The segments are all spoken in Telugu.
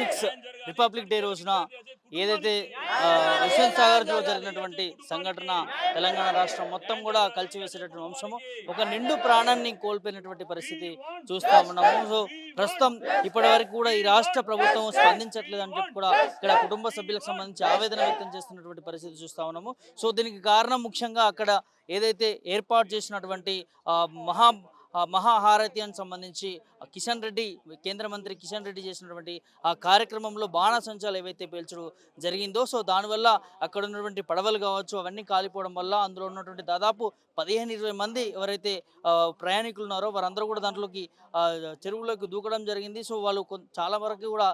సిక్స్ రిపబ్లిక్ డే రోజున ఏదైతే ఆ, హుస్సేన్ సాగర్లో జరిగినటువంటి సంఘటన తెలంగాణ రాష్ట్రం మొత్తం కూడా కలిసివేసేటటువంటి అంశము ఒక నిండు ప్రాణాన్ని కోల్పోయినటువంటి పరిస్థితి చూస్తా ఉన్నాము. సో ప్రస్తుతం ఇప్పటి వరకు కూడా ఈ రాష్ట్ర ప్రభుత్వం స్పందించట్లేదు అని చెప్పి కూడా ఇక్కడ కుటుంబ సభ్యులకు సంబంధించి ఆవేదన వ్యక్తం చేస్తున్నటువంటి పరిస్థితి చూస్తా ఉన్నాము. సో దీనికి కారణం ముఖ్యంగా అక్కడ ఏదైతే ఏర్పాటు చేసినటువంటి మహా మహాహారతి అని సంబంధించి కిషన్ రెడ్డి కేంద్ర మంత్రి కిషన్ రెడ్డి చేసినటువంటి ఆ కార్యక్రమంలో బాణసంచాలు ఏవైతే పేల్చడం జరిగిందో సో దానివల్ల అక్కడ ఉన్నటువంటి పడవలు కావచ్చు అవన్నీ కాలిపోవడం వల్ల అందులో ఉన్నటువంటి దాదాపు పదిహేను ఇరవై మంది ఎవరైతే ప్రయాణికులు ఉన్నారో వారందరూ కూడా దాంట్లోకి చెరువులోకి దూకడం జరిగింది. సో వాళ్ళు చాలా వరకు కూడా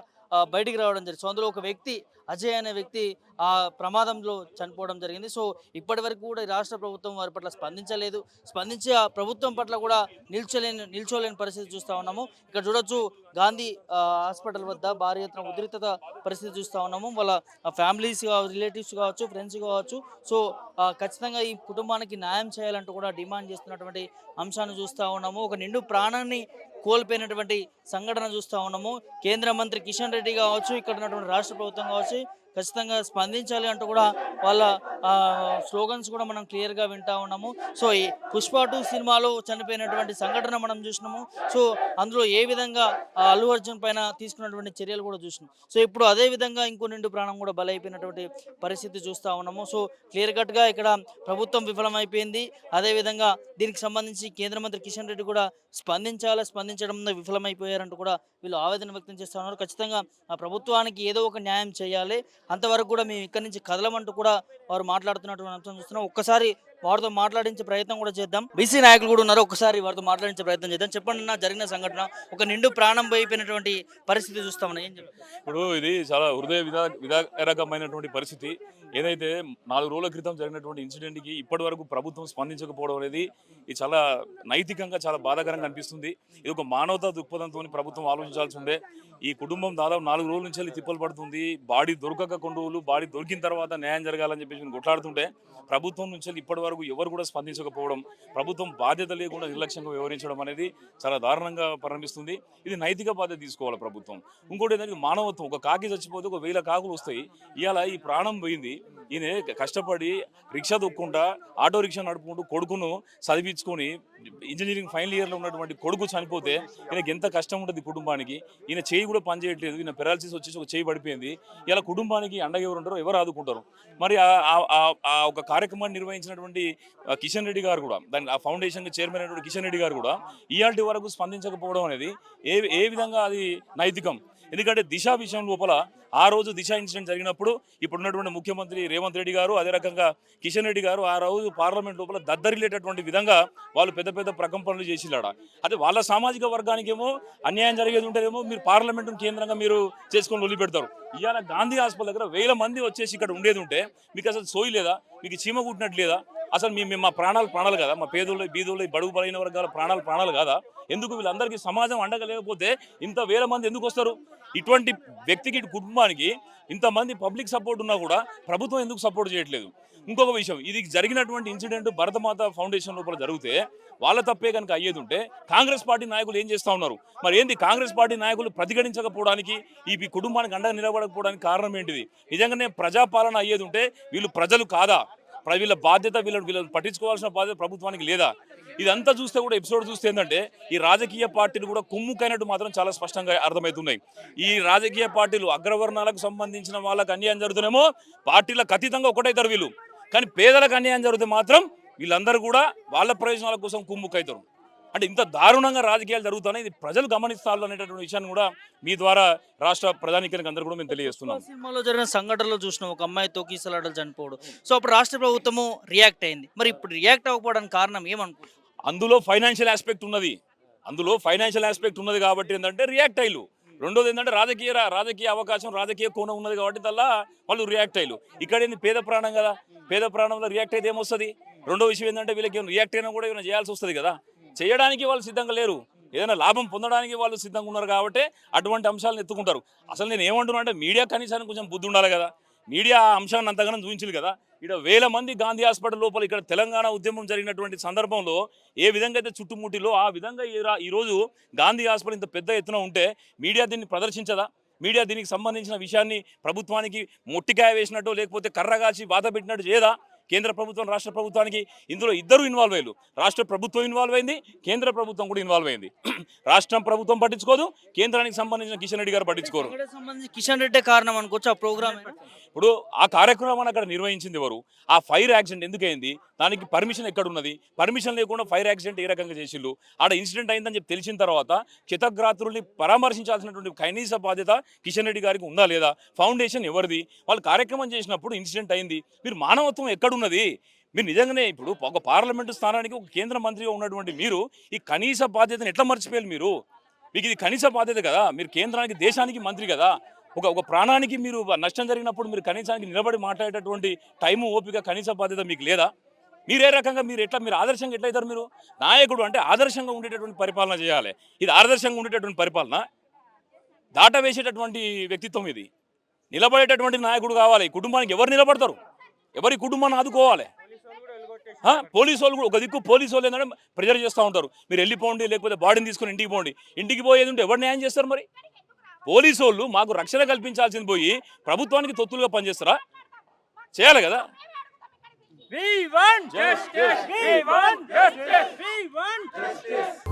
బయటికి రావడం జరిగింది. సో అందులో ఒక వ్యక్తి అజయ్ అనే వ్యక్తి ఆ ప్రమాదంలో చనిపోవడం జరిగింది. సో ఇప్పటి వరకు కూడా ఈ రాష్ట్ర ప్రభుత్వం వారి పట్ల స్పందించలేదు. స్పందించే ప్రభుత్వం పట్ల కూడా నిల్చోలేని నిల్చోలేని పరిస్థితి చూస్తూ ఉన్నాము. ఇక్కడ చూడొచ్చు గాంధీ హాస్పిటల్ వద్ద భారీ ఎత్తున ఉద్రిక్తత పరిస్థితి చూస్తూ ఉన్నాము. వాళ్ళ ఫ్యామిలీస్ రిలేటివ్స్ కావచ్చు ఫ్రెండ్స్ కావచ్చు. సో ఖచ్చితంగా ఈ కుటుంబానికి న్యాయం చేయాలంటూ కూడా డిమాండ్ చేస్తున్నటువంటి అంశాన్ని చూస్తూ ఉన్నాము. ఒక నిండు ప్రాణాన్ని కోల్పోయినటువంటి సంఘటన చూస్తూ ఉన్నాము. కేంద్ర మంత్రి కిషన్ రెడ్డి కావచ్చు ఇక్కడ ఉన్నటువంటి రాష్ట్ర ప్రభుత్వం కావచ్చు ఖచ్చితంగా స్పందించాలి అంటూ కూడా వాళ్ళ స్లోగన్స్ కూడా మనం క్లియర్గా వింటా ఉన్నాము. సో ఈ పుష్ప టూ సినిమాలో చనిపోయినటువంటి సంఘటన మనం చూసినాము. సో అందులో ఏ విధంగా అల్లు అర్జున్ పైన తీసుకున్నటువంటి చర్యలు కూడా చూసినాం. సో ఇప్పుడు అదే విధంగా ఇంకో నిండు ప్రాణం కూడా బలైపోయినటువంటి పరిస్థితి చూస్తూ ఉన్నాము. సో క్లియర్ కట్గా ఇక్కడ ప్రభుత్వం విఫలమైపోయింది. అదేవిధంగా దీనికి సంబంధించి కేంద్ర మంత్రి కిషన్ రెడ్డి కూడా స్పందించాలి స్పందించడంలో విఫలమైపోయారంటూ కూడా వీళ్ళు ఆవేదన వ్యక్తం చేస్తూ ఉన్నారు. ఖచ్చితంగా ఆ ప్రభుత్వానికి ఏదో ఒక న్యాయం చేయాలి. అంతవరకు కూడా మేము ఇక్కడి నుంచి కదలమంటూ కూడా వారు మాట్లాడుతున్నటువంటి అంశం చూస్తున్నాం. ఒక్కసారి వారితో మాట్లాడించే ప్రయత్నం కూడా చేద్దాం. బీసీ నాయకులు కూడా ఉన్నారు. ఒకసారి వారితో మాట్లాడించే ప్రయత్నం చేద్దాం. చెప్పండి నా జరిగిన సంఘటన ఒక నిండు ప్రాణం పోయిపోయినటువంటి పరిస్థితి చూస్తామని ఏం ఇప్పుడు ఇది చాలా హృదయ విధా విదారకమైనటువంటి పరిస్థితి. ఏదైతే నాలుగు రోజుల క్రితం జరిగినటువంటి ఇన్సిడెంట్కి ఇప్పటి వరకు ప్రభుత్వం స్పందించకపోవడం అనేది ఇది చాలా నైతికంగా చాలా బాధాకరంగా అనిపిస్తుంది. ఇది ఒక మానవతా దృక్పథంతో ప్రభుత్వం ఆలోచించాల్సి ఉండే. ఈ కుటుంబం దాదాపు నాలుగు రోజుల నుంచి తిప్పలు పడుతుంది. బాడీ దొరకక కొన్ని రోజులు బాడీ దొరికిన తర్వాత న్యాయం జరగాలని చెప్పేసి కొట్లాడుతుంటే ప్రభుత్వం నుంచి ఇప్పటి వరకు ఎవరు కూడా స్పందించకపోవడం ప్రభుత్వం బాధ్యత లేకుండా నిర్లక్ష్యంగా వ్యవహరించడం అనేది చాలా దారుణంగా పరిణమిస్తుంది. ఇది నైతిక బాధ్యత తీసుకోవాలి ప్రభుత్వం. ఇంకోటి ఏంటంటే మానవత్వం ఒక కాకి చచ్చిపోతే ఒక వేల కాకులు వస్తాయి. ఇవాళ ఈ ప్రాణం పోయింది. ఈయన కష్టపడి రిక్షా దొక్కుంటా ఆటో రిక్షా నడుపుకుంటూ కొడుకును చదివించుకొని ఇంజనీరింగ్ ఫైనల్ ఇయర్లో ఉన్నటువంటి కొడుకు చనిపోతే ఈయనకి ఎంత కష్టం ఉంటుంది కుటుంబానికి? ఈయన చేయి కూడా పని చేయట్లేదు ఈయన పెరాలసిస్ వచ్చేసి ఒక చేయి పడిపోయింది. ఇలా కుటుంబానికి అండగా ఎవరు ఉంటారో ఎవరు ఆదుకుంటారు? మరి ఆ- ఆ- ఒక కార్యక్రమాన్ని నిర్వహించినటువంటి కిషన్ రెడ్డి గారు కూడా దాని ఆ ఫౌండేషన్ చైర్మన్ అయినటువంటి కిషన్ రెడ్డి గారు కూడా ఇయాల్టి వరకు స్పందించకపోవడం అనేది ఏ ఏ విధంగా అది నైతికం? ఎందుకంటే దిశ విషయం లోపల ఆ రోజు దిశ ఇన్సిడెంట్ జరిగినప్పుడు ఇప్పుడున్నటువంటి ముఖ్యమంత్రి రేవంత్ రెడ్డి గారు అదే రకంగా కిషన్ రెడ్డి గారు ఆ రోజు పార్లమెంట్ లోపల దద్దరిల్లేటటువంటి విధంగా వాళ్ళు పెద్ద పెద్ద ప్రకంపనలు చేసిలాడ అదే వాళ్ళ సామాజిక వర్గానికేమో అన్యాయం జరిగేది ఉంటేనేమో మీరు పార్లమెంట్ కేంద్రంగా మీరు చేసుకొని వదిలిపెడతారు ఇవాళ గాంధీ హాస్పిటల్ దగ్గర వేల మంది వచ్చేసి ఇక్కడ ఉండేది ఉంటే మీకు అసలు సోయి లేదా? మీకు చీమ కుట్టినట్టు లేదా? అసలు మీ మా ప్రాణాలు ప్రాణాలు కదా? మా పేదోళ్ళు బీదోళ్ళు బడుగు బలైన వర్గాల ప్రాణాలు ప్రాణాలు కాదా? ఎందుకు వీళ్ళందరికీ సమాజం అండగలేకపోతే ఇంత వేల మంది ఎందుకు వస్తారు? ఇటువంటి వ్యక్తికి ఇటు కుటుంబానికి ఇంతమంది పబ్లిక్ సపోర్ట్ ఉన్నా కూడా ప్రభుత్వం ఎందుకు సపోర్ట్ చేయట్లేదు? ఇంకొక విషయం ఇది జరిగినటువంటి ఇన్సిడెంట్ భరతమాత ఫౌండేషన్ లోపల జరిగితే వాళ్ళ తప్పే కనుక అయ్యేది ఉంటే కాంగ్రెస్ పార్టీ నాయకులు ఏం చేస్తా ఉన్నారు? మరి ఏంది కాంగ్రెస్ పార్టీ నాయకులు ప్రతిఘటించకపోవడానికి ఈ కుటుంబానికి అండగా నిలబడకపోవడానికి కారణం ఏంటిది? నిజంగానే ప్రజాపాలన అయ్యేది ఉంటే వీళ్ళు ప్రజలు కాదా? వీళ్ళ బాధ్యత వీళ్ళని వీళ్ళని పట్టించుకోవాల్సిన బాధ్యత ప్రభుత్వానికి లేదా? ఇదంతా చూస్తే కూడా ఎపిసోడ్ చూస్తే ఏంటంటే ఈ రాజకీయ పార్టీలు కూడా కుమ్ముకైనట్టు మాత్రం చాలా స్పష్టంగా అర్థమవుతున్నాయి. ఈ రాజకీయ పార్టీలు అగ్రవర్ణాలకు సంబంధించిన వాళ్ళకి అన్యాయం జరుగుతున్నేమో పార్టీలకు అతీతంగా ఒకటైతారు వీళ్ళు. కానీ పేదలకు అన్యాయం జరిగితే మాత్రం వీళ్ళందరూ కూడా వాళ్ళ ప్రయోజనాల కోసం కుమ్ముకైతారు. అంటే ఇంత దారుణంగా రాజకీయాలు జరుగుతున్నాయి. ఇది ప్రజలు గమనిస్తారు అనేటటువంటి విషయాన్ని కూడా మీ ద్వారా రాష్ట్ర ప్రధానికానికి అందరూ కూడా మేము తెలియజేస్తున్నాం. సినిమాలో జరిగిన సంఘటనలో చూసినాం. ఒక అమ్మాయి తోకీసలాటలు చనిపోవడం. సో అప్పుడు రాష్ట్ర ప్రభుత్వము రియాక్ట్ అయింది. మరి ఇప్పుడు రియాక్ట్ అవ్వకపోవడానికి కారణం ఏమనుకో అందులో ఫైనాన్షియల్ ఆస్పెక్ట్ ఉన్నది. అందులో ఫైనాన్షియల్ ఆస్పెక్ట్ ఉన్నది కాబట్టి ఏంటంటే రియాక్ట్ అయ్యలు రెండోది ఏంటంటే రాజకీయ రాజకీయ అవకాశం రాజకీయ కోణం ఉన్నది కాబట్టి దల్లా వాళ్ళు రియాక్ట్ అయ్యలు ఇక్కడ ఏంది? పేద ప్రాణం కదా. పేద ప్రాణంలో రియాక్ట్ అయితే ఏమొస్తుంది? రెండో విషయం ఏంటంటే వీళ్ళకి రియాక్ట్ అయినా కూడా ఏమైనా చేయాల్సి వస్తుంది కదా. చేయడానికి వాళ్ళు సిద్ధంగా లేరు. ఏదైనా లాభం పొందడానికి వాళ్ళు సిద్ధంగా ఉన్నారు కాబట్టి అటువంటి అంశాలను ఎత్తుకుంటారు. అసలు నేను ఏమంటున్నా అంటే మీడియా కనీసానికి కొంచెం బుద్ధి ఉండాలి కదా. మీడియా ఆ అంశాన్ని అంతగానో చూపించింది కదా. ఇక్కడ వేల మంది గాంధీ హాస్పిటల్ లోపల ఇక్కడ తెలంగాణ ఉద్యమం జరిగినటువంటి సందర్భంలో ఏ విధంగా అయితే చుట్టుముట్టిలో ఆ విధంగా ఈ ఈరోజు గాంధీ హాస్పిటల్ ఇంత పెద్ద ఎత్తున ఉంటే మీడియా దీన్ని ప్రదర్శించదా? మీడియా దీనికి సంబంధించిన విషయాన్ని ప్రభుత్వానికి మొట్టికాయ వేసినట్టు లేకపోతే కర్రగాచి బాధ పెట్టినట్టు చేయదా? కేంద్ర ప్రభుత్వం రాష్ట్ర ప్రభుత్వానికి ఇందులో ఇద్దరు ఇన్వాల్వ్ అయ్యారు. రాష్ట్ర ప్రభుత్వం ఇన్వాల్వ్ అయింది కేంద్ర ప్రభుత్వం కూడా ఇన్వాల్వ్ అయింది. రాష్ట్రం ప్రభుత్వం పట్టించుకోదు కేంద్రానికి సంబంధించిన కిషన్ రెడ్డి గారు పట్టించుకోరు. కిషన్ రెడ్డి కారణం అనుకోవచ్చు? ఆ ప్రోగ్రామ్ ఇప్పుడు ఆ కార్యక్రమాన్ని అక్కడ నిర్వహించింది ఎవరు? ఆ ఫైర్ యాక్సిడెంట్ ఎందుకైంది? దానికి పర్మిషన్ ఎక్కడ ఉన్నది పర్మిషన్ లేకుండా ఫైర్ యాక్సిడెంట్ ఏ రకంగా చేసిళ్ళు ఆడ ఇన్సిడెంట్ అయిందని చెప్పి తెలిసిన తర్వాత క్షతగ్రాత్రుల్ని పరామర్శించాల్సినటువంటి కనీస బాధ్యత కిషన్ రెడ్డి గారికి ఉందా లేదా? ఫౌండేషన్ ఎవరిది? వాళ్ళు కార్యక్రమం చేసినప్పుడు ఇన్సిడెంట్ అయింది. మీరు మానవత్వం ఉన్నది. మీరు నిజంగానే ఇప్పుడు ఒక పార్లమెంటు స్థానానికి ఒక కేంద్ర మంత్రిగా ఉన్నటువంటి మీరు ఈ కనీస బాధ్యతను ఎట్లా మర్చిపోయారు మీరు? మీకు ఇది కనీస బాధ్యత కదా. మీరు కేంద్రానికి దేశానికి మంత్రి కదా. ఒక ఒక ప్రాణానికి మీరు నష్టం జరిగినప్పుడు మీరు కనీసానికి నిలబడి మాట్లాడేటటువంటి టైము ఓపిక కనీస బాధ్యత మీకు లేదా? మీరు ఏ రకంగా మీరు ఎట్లా మీరు ఆదర్శంగా ఎట్లా మీరు? నాయకుడు అంటే ఆదర్శంగా ఉండేటటువంటి పరిపాలన చేయాలి. ఇది ఆదర్శంగా ఉండేటటువంటి పరిపాలన. దాట వేసేటటువంటి వ్యక్తిత్వం ఇది. నిలబడేటటువంటి నాయకుడు కావాలి. కుటుంబానికి ఎవరు నిలబడతారు? ఎవరి కుటుంబాన్ని ఆదుకోవాలి? ఆ, పోలీసు వాళ్ళు కూడా ఒక దిక్కు పోలీసు వాళ్ళు ఏంటంటే ప్రెజర్ చేస్తూ ఉంటారు. మీరు వెళ్ళిపోండి లేకపోతే బాడీని తీసుకొని ఇంటికి పోండి. ఇంటికి పోయేది ఉంటే ఎవరు న్యాయం చేస్తారు మరి? పోలీసు వాళ్ళు మాకు రక్షణ కల్పించాల్సింది పోయి ప్రభుత్వానికి తొత్తులుగా పనిచేస్తారా? చేయాలి కదా? We want justice. We want justice. We want justice.